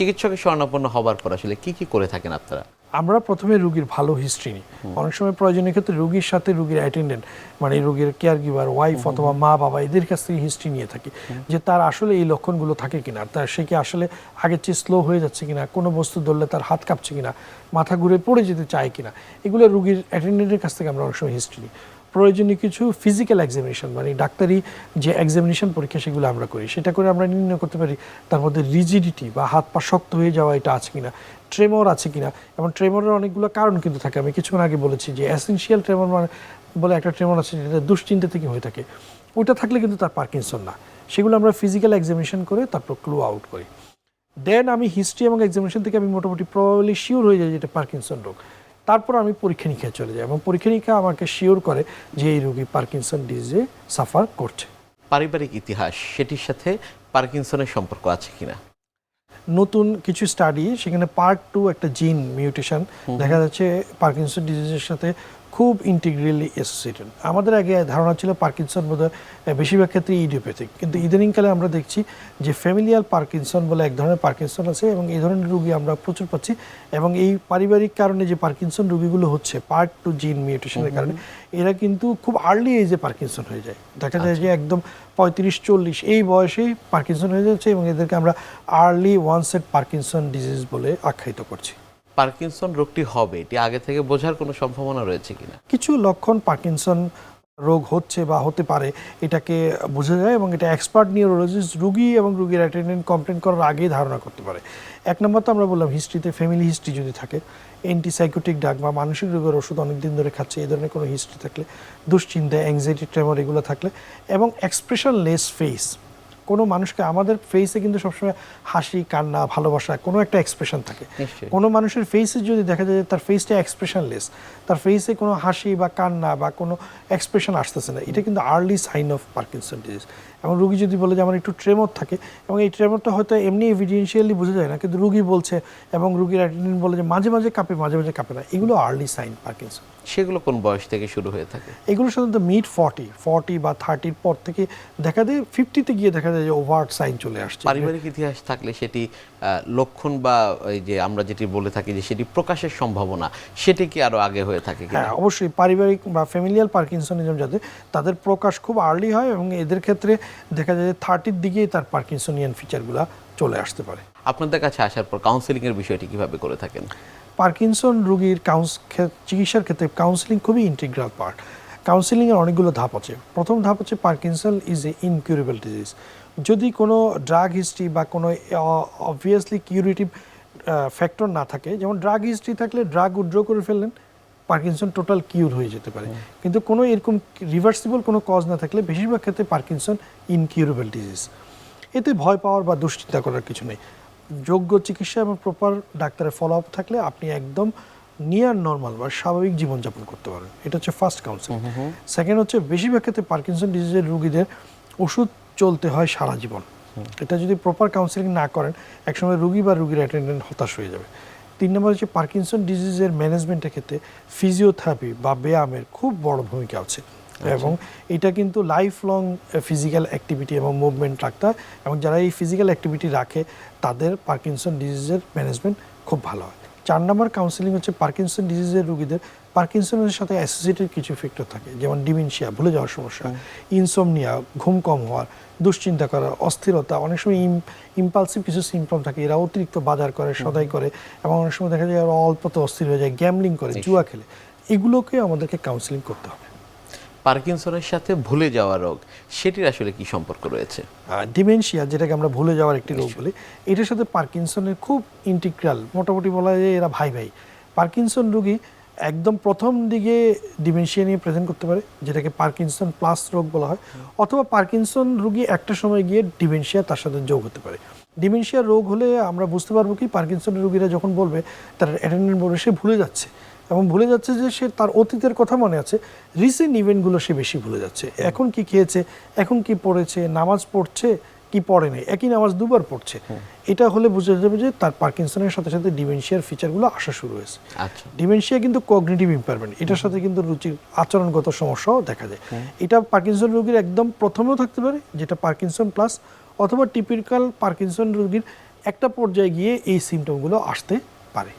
চিকিৎসকের শরণাপন্ন হবার পর আসলে কি কি করে থাকেন আপনারা? আমরা প্রথমে রুগীর ভালো হিস্ট্রি নিই। অনেক সময় প্রয়োজনীয় ক্ষেত্রে রুগীর সাথে রুগীর অ্যাটেন্ডেন্ট মানে রুগীর কেয়ার গিভার ওয়াইফ অথবা মা বাবা এদের কাছ থেকে হিস্ট্রি নিয়ে থাকি। যে তার আসলে এই লক্ষণগুলো থাকে কিনা তার সে কি আসলে আগের চেয়ে স্লো হয়ে যাচ্ছে কিনা কোনো বস্তু ধরলে তার হাত কাঁপছে কিনা মাথা ঘুরে পড়ে যেতে চায় কিনা এগুলো রুগীর অ্যাটেন্ডেন্টের কাছ থেকে আমরা অনেক সময় হিস্ট্রি নিই। প্রয়োজনীয় কিছু ফিজিক্যাল এক্সামিনেশন মানে ডাক্তারি যে এক্সামিনেশন পরীক্ষা সেগুলো আমরা করি, সেটা করে আমরা নির্ণয় করতে পারি তার মধ্যে রিজিডিটি বা হাত পা শক্ত হয়ে যাওয়া এটা আছে কিনা ট্রেমর আছে কিনা, এবং ট্রেমরের অনেকগুলো কারণ কিন্তু থাকে। আমি কিছুক্ষণ আগে বলেছি যে অ্যাসেনশিয়াল ট্রেমর মানে বলে একটা ট্রেমর আছে যেটা দুশ্চিন্তা থেকে হয়ে থাকে। ওটা থাকলে কিন্তু তার পার্কিনসন না। সেগুলো আমরা ফিজিক্যাল এক্সামিনেশন করে তারপর ক্লু আউট করি। দেন আমি হিস্ট্রি এবং এক্সামিনেশন থেকে আমি মোটামুটি প্রবাবলি শিওর হয়ে যাই যেটা পার্কিনসন রোগ। তারপর আমি পরীক্ষা নিরীক্ষায় চলে যাই এবং পরীক্ষা নিরীক্ষা আমাকে শিওর করে যে এই রোগী পার্কিনসন ডিজিজে সাফার করছে। পারিবারিক ইতিহাস সেটির সাথে পার্কিনসনের সম্পর্ক আছে কিনা? নতুন কিছু স্টাডি সেখানে পার্ট টু একটা জিন মিউটেশন দেখা যাচ্ছে পার্কিনসন ডিজিজের সাথে খুব ইন্টিগ্রালি অ্যাসোসিয়েটেড আমাদের আগে ধারণা ছিল পার্কিনসন বোধ বেশিরভাগ ক্ষেত্রে ইডিওপ্যাথিক কিন্তু ইদানিংকালে আমরা দেখছি যে ফ্যামিলিয়াল পার্কিনসন বলে এক ধরনের পার্কিনসন আছে এবং এই ধরনের রুগী আমরা প্রচুর পাচ্ছি এবং এই পারিবারিক কারণে যে পার্কিনসন রুগীগুলো হচ্ছে পার্ট টু জিন মিউটেশনের কারণে এরা কিন্তু খুব আর্লি এজে পার্কিনসন হয়ে যায়। দেখা যায় যে একদম পঁয়ত্রিশ চল্লিশ এই বয়সেই পার্কিনসন হয়ে যাচ্ছে এবং এদেরকে আমরা আর্লি ওয়ানসেট পার্কিনসন ডিজিজ বলে আখ্যায়িত করছি। পার্কিনসন রোগটি হবে, এটি আগে থেকে বোঝার কোনো সম্ভাবনা রয়েছে কিনা? কিছু লক্ষণ পার্কিনসন রোগ হচ্ছে বা হতে পারে, এটাকে বোঝা যায় এবং এটা এক্সপার্ট নিউরোলজিস্ট রুগী এবং রুগীর অ্যাটেন্ডেন্ট কমপ্লেন করার আগেই ধারণা করতে পারে। এক নম্বর তো আমরা বললাম হিস্ট্রিতে ফ্যামিলি হিস্ট্রি যদি থাকে অ্যান্টিসাইকোটিক ডাক বা মানসিক রোগের ওষুধ অনেকদিন ধরে খাচ্ছে এই ধরনের কোনো হিস্ট্রি থাকলে, দুশ্চিন্তা অ্যাংজাইটি ট্রেমর এগুলো থাকলে, এবং এক্সপ্রেশন লেস ফেস কোনো মানুষকে আমাদের ফেসে কিন্তু সবসময় হাসি কান্না ভালোবাসা কোনো একটা এক্সপ্রেশন থাকে। কোনো মানুষের ফেসে যদি দেখা যায় তার ফেসটা এক্সপ্রেশনলেস তার ফেসে কোনো হাসি বা কান্না বা কোনো এক্সপ্রেশন আসতেছে না এটা কিন্তু early sign of Parkinson disease এবং রুগী যদি বলে যে আমার একটু ট্রেমর থাকে এবং এই ট্রেমরটা হয়তো এমনি এভিডেন্সিয়ালি বোঝা যায় না কিন্তু রুগী বলছে এবং রুগীর অ্যাটেন্ডেন্ট বলে যে মাঝে মাঝে কাঁপে মাঝে মাঝে কাঁপে না এগুলো আর্লি সাইন পার্কিনসন সেগুলো কোন বয়স থেকে শুরু হয়ে থাকে? এগুলো সাধারণত মিড ফর্টি ফর্টি বা থার্টির পর থেকে দেখা যায় ফিফটিতে গিয়ে দেখা যায় যে ওভার সাইন চলে আসছে। পারিবারিক ইতিহাস থাকলে সেটি লক্ষণ বা ওই যে আমরা যেটি বলে থাকি যে সেটি প্রকাশের সম্ভাবনা সেটি কি আরও আগে হয়ে থাকে হ্যাঁ অবশ্যই পারিবারিক বা ফ্যামিলিয়াল পার্কিনসনিজম যাদের তাদের প্রকাশ খুব আর্লি হয় এবং এদের ক্ষেত্রে দেখা যায় যে থার্টির দিকেই তার পার্কিনসনিয়ান ফিচারগুলো চলে আসতে পারে। আপনাদের কাছে আসার পর কাউন্সিলিং এর বিষয়টি কীভাবে করে থাকেন? পার্কিনসন রোগীর কাউন্স চিকিৎসার ক্ষেত্রে কাউন্সিলিং খুবই ইন্টিগ্রাল পার্ট কাউন্সিলিংয়ের অনেকগুলো ধাপ আছে। প্রথম ধাপ হচ্ছে Parkinson is a incurable disease যদি কোনো ড্রাগ হিস্ট্রি বা কোনো অবভিয়াসলি কিউরেটিভ ফ্যাক্টর না থাকে যেমন ড্রাগ হিস্ট্রি থাকলে ড্রাগ উইথড্র করে ফেললেন পার্কিনসন টোটাল কিউর হয়ে যেতে পারে। কিন্তু কোনো এরকম রিভার্সিবল কোনো কজ না থাকলে বেশিরভাগ ক্ষেত্রে পার্কিনসন ইনকিউরেবল ডিজিজ এতে ভয় পাওয়ার বা দুশ্চিন্তা করার কিছু নেই। যোগ্য চিকিৎসা এবং প্রপার ডাক্তারের ফলো আপ থাকলে আপনি একদম নিয়ার নর্মাল বা স্বাভাবিক জীবনযাপন করতে পারেন এটা হচ্ছে ফার্স্ট কাউন্সিল সেকেন্ড হচ্ছে বেশিরভাগ ক্ষেত্রে পার্কিনসন ডিজিজের রুগীদের ওষুধ চলতে হয় সারা জীবন। এটা যদি প্রপার কাউন্সিলিং না করেন একসময় রুগী বা রুগীর অ্যাটেন্ডেন্ট হতাশ হয়ে যাবে। তিন নম্বর হচ্ছে পার্কিনসন ডিজিজের ম্যানেজমেন্টের ক্ষেত্রে ফিজিওথেরাপি বা ব্যায়ামের খুব বড় ভূমিকা আছে। এবং এটা কিন্তু লাইফ লং ফিজিক্যাল অ্যাক্টিভিটি এবং মুভমেন্ট রাখতে হয়। এবং যারা এই ফিজিক্যাল অ্যাক্টিভিটি রাখে তাদের পার্কিনসন ডিজিজের ম্যানেজমেন্ট খুব ভালো হয়। চার নম্বর কাউন্সিলিং হচ্ছে পার্কিনসন ডিজিজের রোগীদের। পার্কিনসনের সাথে অ্যাসোসিয়েটেড কিছু ফ্যাক্টর থাকে যেমন ডিমেনশিয়া ভুলে যাওয়ার সমস্যা ইনসোমনিয়া ঘুম কম হওয়ার দুশ্চিন্তা করা অস্থিরতা অনেক সময় ইম্পালসিভ কিছু সিমটম থাকে এরা অতিরিক্ত বাজার করে সদাই করে এবং অনেক সময় দেখা যায় অল্পতে অস্থির হয়ে যায় গ্যামলিং করে জুয়া খেলে। এগুলোকে আমাদেরকে কাউন্সিলিং করতে হবে। পার্কিনসনের সাথে ভুলে যাওয়া রোগ সেটির আসলে কি সম্পর্ক রয়েছে? ডিমেনশিয়া যেটাকে আমরা ভুলে যাওয়ার একটি রোগ বলি এটার সাথে পার্কিনসনের খুব ইন্টিগ্রাল মোটামুটি বলা যায় এরা ভাই ভাই। পার্কিনসন রোগী একদম প্রথম দিকে ডিমেনশিয়া নিয়ে প্রেজেন্ট করতে পারে যেটাকে পার্কিনসন প্লাস রোগ বলা হয় অথবা পার্কিনসন রোগী একটা সময় গিয়ে ডিমেনশিয়া তার সাথে যোগ হতে পারে। ডিমেনশিয়া রোগ হলে আমরা বুঝতে পারব কি পার্কিনসন রোগীরা যখন বলবে তার অ্যাটেন্ডেন্ট বলবে সে ভুলে যাচ্ছে। এবং ভুলে যাচ্ছে যে সে তার অতীতের কথা মনে আছে। রিসেন্ট ইভেন্টগুলো সে বেশি ভুলে যাচ্ছে। এখন কি খেয়েছে? এখন কি পড়েছে? নামাজ পড়ছে? কি পড়ে নেই একই নামাজ দুবার পড়ছে। এটা হলে বোঝা যাবে যে তার পার্কিনসনের সাথে সাথে ডিমেনশিয়ার ফিচারগুলো আসা শুরু হয়েছে। আচ্ছা। ডিমেনশিয়া কিন্তু কগনিটিভ ইম্পারমেন্ট এটার সাথে কিন্তু রুচির আচরণগত সমস্যাও দেখা যায়। এটা পার্কিনসন রোগীর একদম প্রথমেও থাকতে পারে যেটা পার্কিনসন প্লাস অথবা টিপিক্যাল পার্কিনসন রোগীর একটা পর্যায়ে গিয়ে এই সিমটমগুলো আসতে পারে।